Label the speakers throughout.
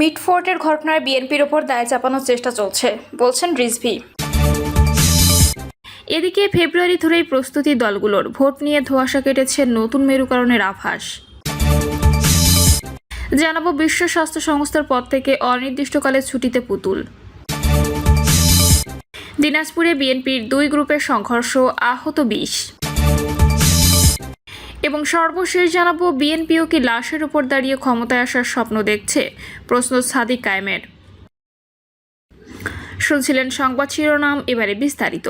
Speaker 1: মিটফোর্টের ঘটনায় বিএনপির ওপর দায় চাপানোর চেষ্টা চলছে, বলছেন রিজভি। এদিকে ফেব্রুয়ারি ধরেই প্রস্তুতি দলগুলোর, ভোট নিয়ে ধোঁয়াশা কেটেছে নতুন মেরুকরণের আভাস। জানাব বিশ্ব স্বাস্থ্য সংস্থার পর থেকে অনির্দিষ্টকালের ছুটিতে পুতুল। দিনাজপুরে বিএনপির দুই গ্রুপের সংঘর্ষ, আহত বিশ। এবং সর্বশেষ জানাব, বিএনপিও কি লাশের উপর দাঁড়িয়ে ক্ষমতায় আসার স্বপ্ন দেখছে? প্রশ্ন সাদিক কায়েমের শুনছিলেন সংবাদ শিরোনাম, এবারে বিস্তারিত।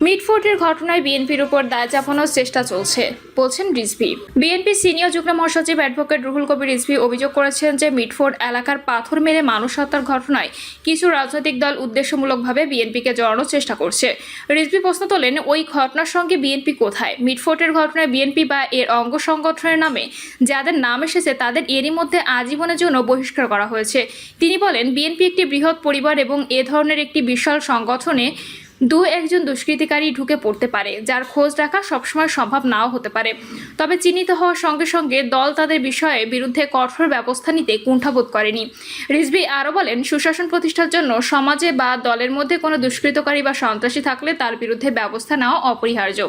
Speaker 1: মিটফোর্টের ঘটনায় বিএনপির উপর দায় চাপানোর চেষ্টা চলছে, বলছেন রিজভি। বিএনপি সিনিয়র যুগ্ম মহাসচিব অ্যাডভোকেট রুহুল কবির রিজভি অভিযোগ করেছেন যে মিটফোর্ট এলাকার পাথর মেরে মানুষ হত্যার ঘটনায় কিছু রাজনৈতিক দল উদ্দেশ্যমূলকভাবে বিএনপিকে জড়ানোর চেষ্টা করছে। রিজভি প্রশ্ন তোলেন, ওই ঘটনার সঙ্গে বিএনপি কোথায়? মিটফোর্টের ঘটনায় বিএনপি বা এর অঙ্গ সংগঠনের নামে যাদের নাম এসেছে তাদের এরই মধ্যে আজীবনের জন্য বহিষ্কার করা হয়েছে। তিনি বলেন, বিএনপি একটি বৃহৎ পরিবার এবং এ ধরনের একটি বিশাল সংগঠনে দু একজন দুষ্কৃতিকারী ঢুকে পড়তে পারে, যার খোঁজ রাখা সবসময় সম্ভব নাও হতে পারে। তবে চিহ্নিত হওয়ার সঙ্গে সঙ্গে দল তাদের বিষয়ে বিরুদ্ধে কঠোর ব্যবস্থা নিতে কুণ্ঠাবোধ করেনি। রিজভি আরও বলেন, সুশাসন প্রতিষ্ঠার জন্য সমাজে বা দলের মধ্যে কোনো দুষ্কৃতকারী বা সন্ত্রাসী থাকলে তার বিরুদ্ধে ব্যবস্থা নেওয়া অপরিহার্য।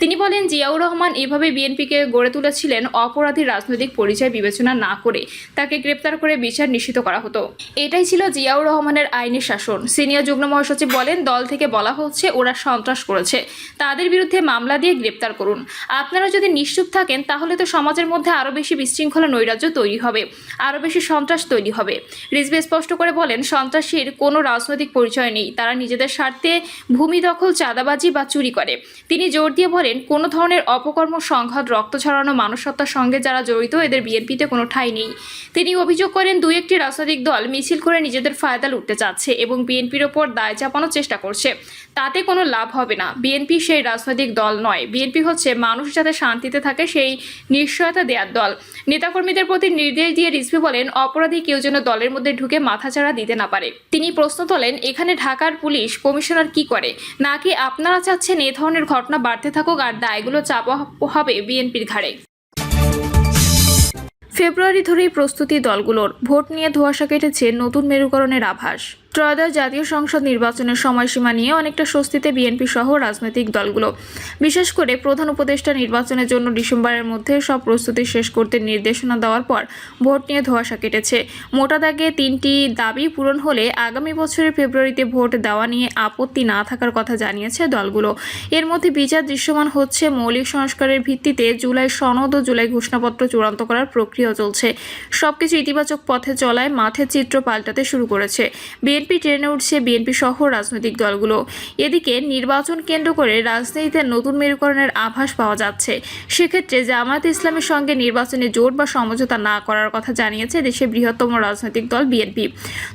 Speaker 1: তিনি বলেন, জিয়াউর রহমান এভাবে বিএনপিকে গড়ে তুলেছিলেন অপরাধীর রাজনৈতিক পরিচয় বিবেচনা না করে, তাকে গ্রেপ্তার করে বিচার নিশ্চিত করা হতো। এটাই ছিল জিয়াউর রহমানের আইনি শাসন। সিনিয়র যুগ্ম মহাসচিব বলেন, দল থেকে বলা হচ্ছে ওরা সন্ত্রাস করেছে। তাদের বিরুদ্ধে মামলা দিয়ে গ্রেপ্তার করুন। আপনারা যদি নিশ্চুপ থাকেন, তাহলে তো সমাজের মধ্যে আরও বেশি বিশৃঙ্খলা নৈরাজ্য তৈরি হবে আরও বেশি সন্ত্রাস তৈরি হবে। রিজভি স্পষ্ট করে বলেন, সন্ত্রাসীর কোনো রাজনৈতিক পরিচয় নেই। তারা নিজেদের স্বার্থে ভূমি দখল, চাঁদাবাজি বা চুরি করে। তিনি জোর দিয়ে বলেন, কোনো ধরনের অপকর্ম, সংঘাত, রক্ত ছড়ানো মানুষত্বার সঙ্গে যারা জড়িত, এদের বিএনপিতে কোনো ঠাঁই নেই। তিনি অভিযোগ করেন, দুই একটি রাজনৈতিক দল মিছিল করে নিজেদের ফায়দা লুটতে চাচ্ছে এবং বিএনপির ওপর দায় চাপানোর চেষ্টা করছে। তাতে কোনো লাভ হবে না। বিএনপি সেই রাজনৈতিক দল নয়। বিএনপি হচ্ছে মানুষ যাতে শান্তিতে থাকে সেই নিশ্চয়তা দেওয়ার দল। নেতাকর্মীদের প্রতি নির্দেশ দিয়ে রিজভি বলেন, অপরাধী কেউ যেন দলের মধ্যে ঢুকে মাথাচাড়া দিতে না পারে। তিনি প্রশ্ন তোলেন, এখানে ঢাকার পুলিশ, কমিশনার কি করে? নাকি আপনারা চাচ্ছেন এ ধরনের ঘটনা বাড়তে থাকুক আর দায়গুলো চাপা হবে বিএনপির ঘাড়ে? ফেব্রুয়ারি ধরেই প্রস্তুতি দলগুলোর। ভোট নিয়ে ধোঁয়াশা কেটেছে নতুন মেরুকরণের আভাস। ত্রয়োদশ জাতীয় সংসদ নির্বাচনের সময়সীমা নিয়ে অনেকটা স্বস্তিতে বিএনপি সহ রাজনৈতিক দলগুলো। বিশেষ করে প্রধান উপদেষ্টা নির্বাচনের জন্য ডিসেম্বরের মধ্যে সব প্রস্তুতি শেষ করতে নির্দেশনা দেওয়ার পর ভোট নিয়ে ধোঁয়াশা কেটেছে। মোটা দাগে তিনটি দাবি পূরণ হলে আগামী বছরের ফেব্রুয়ারিতে ভোট দেওয়া নিয়ে আপত্তি না থাকার কথা জানিয়েছে দলগুলো। এর মধ্যে বিচার দৃশ্যমান হচ্ছে মৌলিক সংস্কারের ভিত্তিতে জুলাই সনদ ও জুলাই ঘোষণাপত্র চূড়ান্ত করার প্রক্রিয়া চলছে। সবকিছু ইতিবাচক পথে চলায় মাঠের চিত্র পাল্টাতে শুরু করেছে। বিএনপি ট্রেনে উঠছে বিএনপি সহ রাজনৈতিক দলগুলো। এদিকে নির্বাচন কেন্দ্র করে রাজনীতিতে নতুন মেরুকরণের আভাস পাওয়া যাচ্ছে। সেক্ষেত্রে জামায়াত ইসলামের সঙ্গে নির্বাচনে জোট বা সমঝোতা না করার কথা জানিয়েছে দেশের বৃহত্তম রাজনৈতিক দল বিএনপি।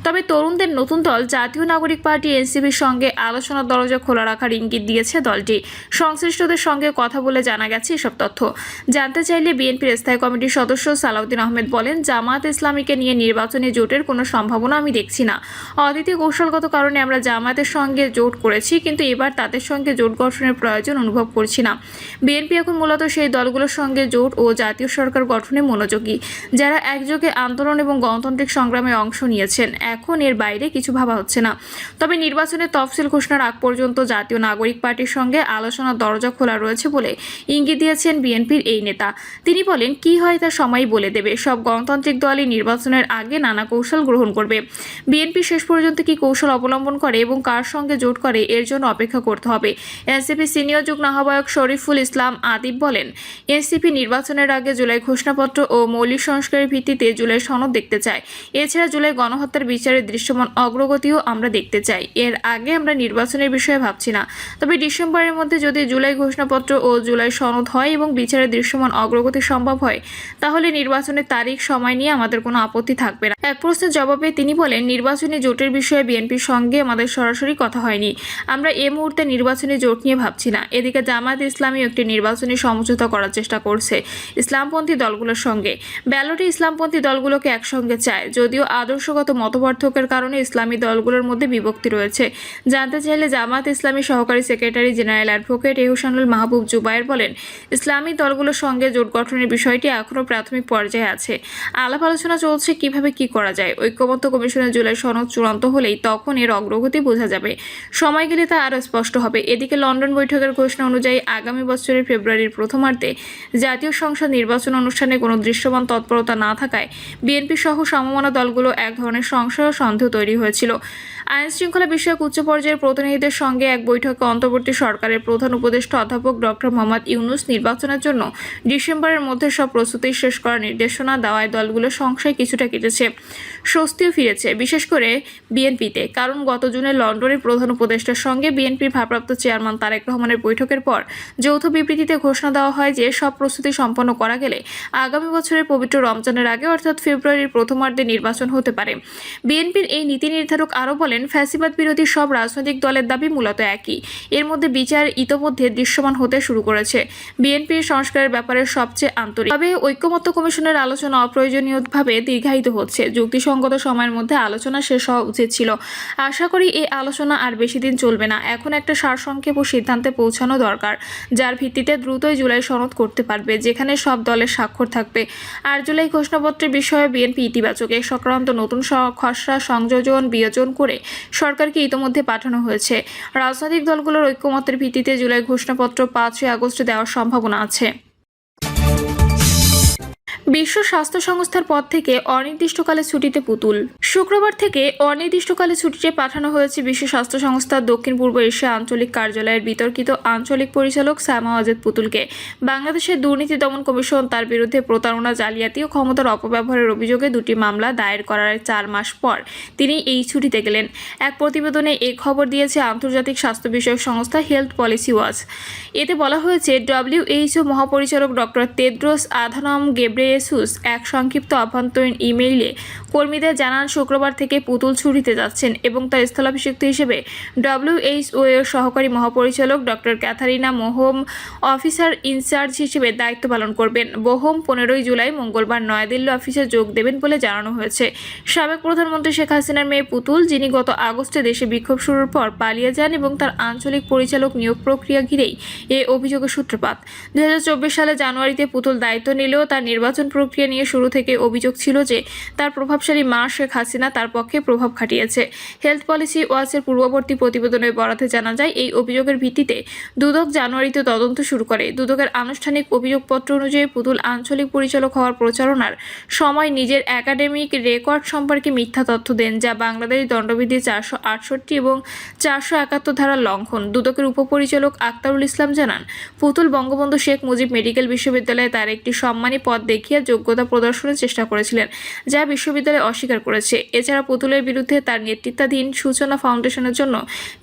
Speaker 1: তবে তরুণদের নতুন দল জাতীয় নাগরিক পার্টি এনসিপির সঙ্গে আলোচনার দরজা খোলা রাখার ইঙ্গিত দিয়েছে দলটি। সংশ্লিষ্টদের সঙ্গে কথা বলে জানা গেছে এসব তথ্য। জানতে চাইলে বিএনপির স্থায়ী কমিটির সদস্য সালাউদ্দিন আহমেদ বলেন, জামায়াত ইসলামীকে নিয়ে নির্বাচনে জোটের কোনো সম্ভাবনা আমি দেখছি না। অদ্বিতীয় কৌশলগত কারণে আমরা জামায়াতের সঙ্গে জোট করেছি, কিন্তু এবার তাদের সঙ্গে জোট গঠনের প্রয়োজন অনুভব করছি না। বিএনপি এখন মূলত সেই দলগুলোর সঙ্গে জোট ও জাতীয় সরকার গঠনে মনোযোগী, যারা একযোগে আন্দোলন এবং গণতান্ত্রিক সংগ্রামে অংশ নিয়েছেন। এখন এর বাইরে কিছু ভাবা হচ্ছে না। তবে নির্বাচনের তফসিল ঘোষণার আগ পর্যন্ত জাতীয় নাগরিক পার্টির সঙ্গে আলোচনার দরজা খোলা রয়েছে বলে ইঙ্গিত দিয়েছেন বিএনপির এই নেতা। তিনি বলেন, কি হয় তা সময় বলে দেবে। সব গণতান্ত্রিক দলই নির্বাচনের আগে নানা কৌশল গ্রহণ করবে। বিএনপি শেষ পর্যন্ত কি কৌশল অবলম্বন করে এবং কার সঙ্গে জোট করে এর জন্য অপেক্ষা করতে হবে? এনসিপি সিনিয়র যুগ্ম আহ্বায়ক শরীফুল ইসলাম আদিব বলেন, এনসিপি নির্বাচনের আগে জুলাই ঘোষণাপত্র ও মৌলিক সংস্কারের ভিত্তিতে জুলাই সনদ দেখতে চায়। এছাড়া জুলাই গণহত্যার বিচারের দৃশ্যমান অগ্রগতিও আমরা দেখতে চাই। এর আগে আমরা নির্বাচনের বিষয়ে ভাবছি না। তবে ডিসেম্বরের মধ্যে যদি জুলাই ঘোষণাপত্র ও জুলাই সনদ হয় এবং বিচারের দৃশ্যমান অগ্রগতি সম্ভব হয়, তাহলে নির্বাচনের তারিখ, সময় নিয়ে আমাদের কোনো আপত্তি থাকবে না। এক প্রশ্নের জবাবে তিনি বলেন, নির্বাচনী জোটের বিষয়ে বিএনপির সঙ্গে আমাদের সরাসরি কথা হয়নি। আমরা এ মুহূর্তে নির্বাচনী জোট নিয়ে ভাবছি না। এদিকে জামায়াত ইসলামী একটি নির্বাচনী সমঝোতা করার চেষ্টা করছে ইসলামপন্থী দলগুলোর সঙ্গে। ব্যালটে ইসলামপন্থী দলগুলোকে একসঙ্গে চায়। যদিও আদর্শগত মতপার্থক্যের কারণে ইসলামী দলগুলোর মধ্যে বিভক্তি রয়েছে। জানতে চাইলে জামায়াত ইসলামী সহকারী secretary general advocate Ehsanul Mahbub Zubair বলেন, ইসলামী দলগুলোর সঙ্গে জোট গঠনের বিষয়টি এখনও প্রাথমিক পর্যায়ে আছে। আলাপ আলোচনা চলছে কীভাবে কি করা যায়? ঐক্যমত্য কমিশনের জুলাই সনদ চূড়ান্ত হলেই তখন এর অগ্রগতি বোঝা যাবে। সময় গেলে তা আরও স্পষ্ট হবে। এদিকে লন্ডন বৈঠকের ঘোষণা অনুযায়ী আগামী বছরের ফেব্রুয়ারির প্রথমার্ধে জাতীয় সংসদ নির্বাচন অনুষ্ঠানে কোনো দৃশ্যমান তৎপরতা না থাকায় বিএনপি সহ সমমনা দলগুলো এক ধরনের সংশয় ও সন্দেহ তৈরি হয়েছিল। আইন শৃঙ্খলা বিষয়ক উচ্চ পর্যায়ের প্রতিনিধিদের সঙ্গে এক বৈঠকে অন্তর্বর্তী সরকারের প্রধান উপদেষ্টা অধ্যাপক ডক্টর মোহাম্মদ ইউনুস নির্বাচনের জন্য ডিসেম্বরের মধ্যে সব প্রস্তুতি শেষ করার নির্দেশনা দেওয়ায় দলগুলো সংশয় কিছুটা কেটেছে, স্বস্তিও ফিরেছে। বিশেষ করে বিএনপিতে। কারণ গত জুনে লন্ডনের প্রধান উপদেষ্টার সঙ্গে বিএনপির ভারপ্রাপ্ত চেয়ারম্যান তারেক রহমানের বৈঠকের পর যৌথ বিবৃতিতে ঘোষণা দেওয়া হয় যে, সব প্রস্তুতি সম্পন্ন করা গেলে আগামী বছরের পবিত্র রমজানের আগে, অর্থাৎ ফেব্রুয়ারির প্রথমার্ধে নির্বাচন হতে পারে। বিএনপির এই নীতি নির্ধারক আরও বলেন, ফ্যাসিবাদ বিরোধী সব রাজনৈতিক দলের দাবি মূলত একই। এর মধ্যে বিচার ইতোমধ্যে দৃশ্যমান হতে শুরু করেছে। বিএনপির সংস্কারের ব্যাপারে সবচেয়ে আন্তরিক। তবে ঐক্যমত্য কমিশনের আলোচনা অপ্রয়োজনীয়ভাবে দীর্ঘায়িত হচ্ছে। যুক্তিসঙ্গত সময়ের মধ্যে আলোচনা শেষ হওয়া উচিত। ছিল। আশা করি এই আলোচনা আর বেশি দিন চলবে না। এখন একটা সারসংক্ষেপ ও সিদ্ধান্তে পৌঁছানো দরকার, যার ভিত্তিতে দ্রুতই জুলাই সনদ করতে পারবে, যেখানে সব দলের স্বাক্ষর থাকবে। আর জুলাই ঘোষণাপত্রের বিষয়ে বিএনপি ইতিবাচক। এ সংক্রান্ত নতুন খসড়া সংযোজন বিয়োজন করে সরকারকে ইতোমধ্যে পাঠানো হয়েছে। রাজনৈতিক দলগুলোর ঐক্যমতের ভিত্তিতে জুলাই ঘোষণাপত্র পাঁচই আগস্টে দেওয়ার সম্ভাবনা আছে। বিশ্ব স্বাস্থ্য সংস্থার পদ থেকে অনির্দিষ্টকালে ছুটিতে পুতুল। শুক্রবার থেকে অনির্দিষ্টকালে ছুটিতে পাঠানো হয়েছে বিশ্ব স্বাস্থ্য সংস্থার দক্ষিণ পূর্ব এশিয়া আঞ্চলিক কার্যালয়ের বিতর্কিত আঞ্চলিক পরিচালক সামা আজাদ পুতুলকে। বাংলাদেশের দুর্নীতি দমন কমিশন তার বিরুদ্ধে প্রতারণা জালিয়াতি ও ক্ষমতার অপব্যবহারের অভিযোগে দুটি মামলা দায়ের করার চার মাস পর তিনি এই ছুটিতে গেলেন। এক প্রতিবেদনে এ খবর দিয়েছে আন্তর্জাতিক স্বাস্থ্য বিষয়ক সংস্থা হেলথ পলিসি ওয়াচ। এতে বলা হয়েছে, ডব্লিউএইচও মহাপরিচালক ডক্টর তেদ্রোস আধানম গেব্রেয়েসুস এক সংক্ষিপ্ত অভ্যন্তরীণ ইমেইলে কর্মীদের জানান, শুক্রবার থেকে পুতুল ছুটিতে যাচ্ছেন এবং তার স্থলাভিষিক্ত হিসেবে ডব্লিউএইচও এর সহকারী মহাপরিচালক ডক্টর ক্যাথারিনা মোহম, অফিসার ইনচার্জ হিসেবে দায়িত্ব পালন করবেন। বোহম পনেরোই জুলাই মঙ্গলবার নয়াদিল্লি অফিসে যোগ দেবেন বলে জানানো হয়েছে। সাবেক প্রধানমন্ত্রী শেখ হাসিনার মেয়ে পুতুল, যিনি গত আগস্টে দেশে বিক্ষোভ শুরুর পর পালিয়ে যান এবং তার আঞ্চলিক পরিচালক নিয়োগ প্রক্রিয়া ঘিরেই এ অভিযোগের সূত্রপাত। দুই হাজার চব্বিশ সালে জানুয়ারিতে পুতুল দায়িত্ব নিলেও তার নির্বাচন প্রক্রিয়া নিয়ে শুরু থেকে অভিযোগ ছিল যে তার প্রভাবশালী মা শেখ হাসিনা তার পক্ষে প্রভাব খাটিয়েছে। হেলথ পলিসি ওয়াচের পূর্ববর্তী প্রতিবেদনের বরাতে জানা যায়, এই অভিযোগের ভিত্তিতে দুদক জানুয়ারিতে তদন্ত শুরু করে। দুদকের আনুষ্ঠানিক অভিযোগপত্র অনুযায়ী পুতুল আঞ্চলিক পরিচালক হওয়ার প্রচারণার সময় নিজের একাডেমিক রেকর্ড সম্পর্কে মিথ্যা তথ্য দেন, যা বাংলাদেশ দণ্ডবিধি চারশো আটষট্টি এবং চারশো একাত্তর ধারার লঙ্ঘন। দুদকের উপপরিচালক আক্তারুল ইসলাম জানান, পুতুল বঙ্গবন্ধু শেখ মুজিব মেডিকেল বিশ্ববিদ্যালয়ে তার একটি সম্মানী পদ দেখিয়ে যোগ্যতা প্রদর্শনের চেষ্টা করেছিলেন, যা বিশ্ববিদ্যালয় অস্বীকার করেছে। এছাড়া পুতুলের বিরুদ্ধে তার নেতৃত্বাধীন সূচনা ফাউন্ডেশনের জন্য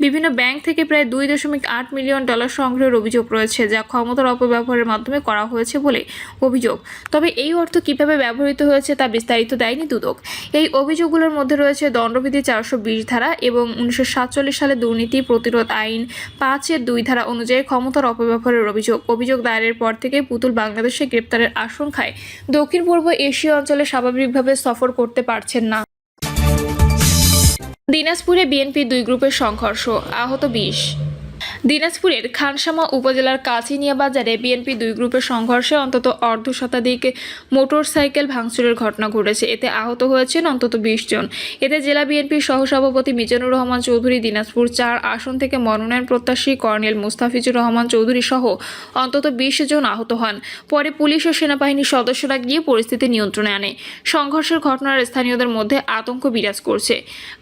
Speaker 1: বিভিন্ন ব্যাংক থেকে প্রায় দুই দশমিক আট মিলিয়ন ডলার সংগ্রহের অভিযোগ রয়েছে, যা ক্ষমতার অপব্যবহারের মাধ্যমে করা হয়েছে বলে অভিযোগ। তবে এই অর্থ কীভাবে ব্যবহৃত হয়েছে তা বিস্তারিত দেয়নি দুদক। এই অভিযোগগুলোর মধ্যে রয়েছে দণ্ডবিধি চারশো বিশ ধারা এবং উনিশশো সাতচল্লিশ সালে দুর্নীতি প্রতিরোধ আইন পাঁচের দুই ধারা অনুযায়ী ক্ষমতার অপব্যবহারের অভিযোগ। অভিযোগ দায়েরের পর থেকে পুতুল বাংলাদেশে গ্রেপ্তারের আশঙ্কায় দক্ষিণ পূর্ব এশীয় অঞ্চলে স্বাভাবিকভাবে সফর করতে পারছেন না। দিনাজপুরে বিএনপি দুই গ্রুপের সংঘর্ষ, আহত বিশ। দিনাজপুরের খানসামা উপজেলার কাছিনিয়া বাজারে বিএনপি দুই গ্রুপের সংঘর্ষে অন্তত অর্ধ শতাধিক মোটর সাইকেল ভাঙচুরের ঘটনা ঘটেছে। এতে আহত হয়েছেন অন্তত বিশ জন। এতে জেলা বিএনপির সহসভাপতি মিজানুর রহমান চৌধুরী, দিনাজপুর চার আসন থেকে মনোনয়ন প্রত্যাশী কর্নেল মুস্তাফিজুর রহমান চৌধুরী সহ অন্তত বিশ জন আহত হন। পরে পুলিশ ও সেনাবাহিনীর সদস্যরা গিয়ে পরিস্থিতি নিয়ন্ত্রণে আনে। সংঘর্ষের ঘটনার স্থানীয়দের মধ্যে আতঙ্ক বিরাজ করছে।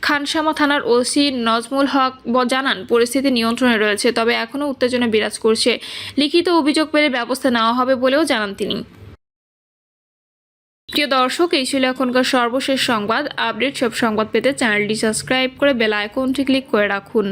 Speaker 1: খানসামা থানার ওসি নজমুল হক জানান, পরিস্থিতি নিয়ন্ত্রণে রয়েছে। তবে এখনও উত্তেজনা বিরাজ করছে। লিখিত অভিযোগ পেলে ব্যবস্থা নেওয়া হবে বলেও জানান তিনি। প্রিয় দর্শক, এই ছিল এখনকার সর্বশেষ সংবাদ। আপডেট সব সংবাদ পেতে চ্যানেলটি সাবস্ক্রাইব করে বেল আইকনটি ক্লিক করে রাখুন।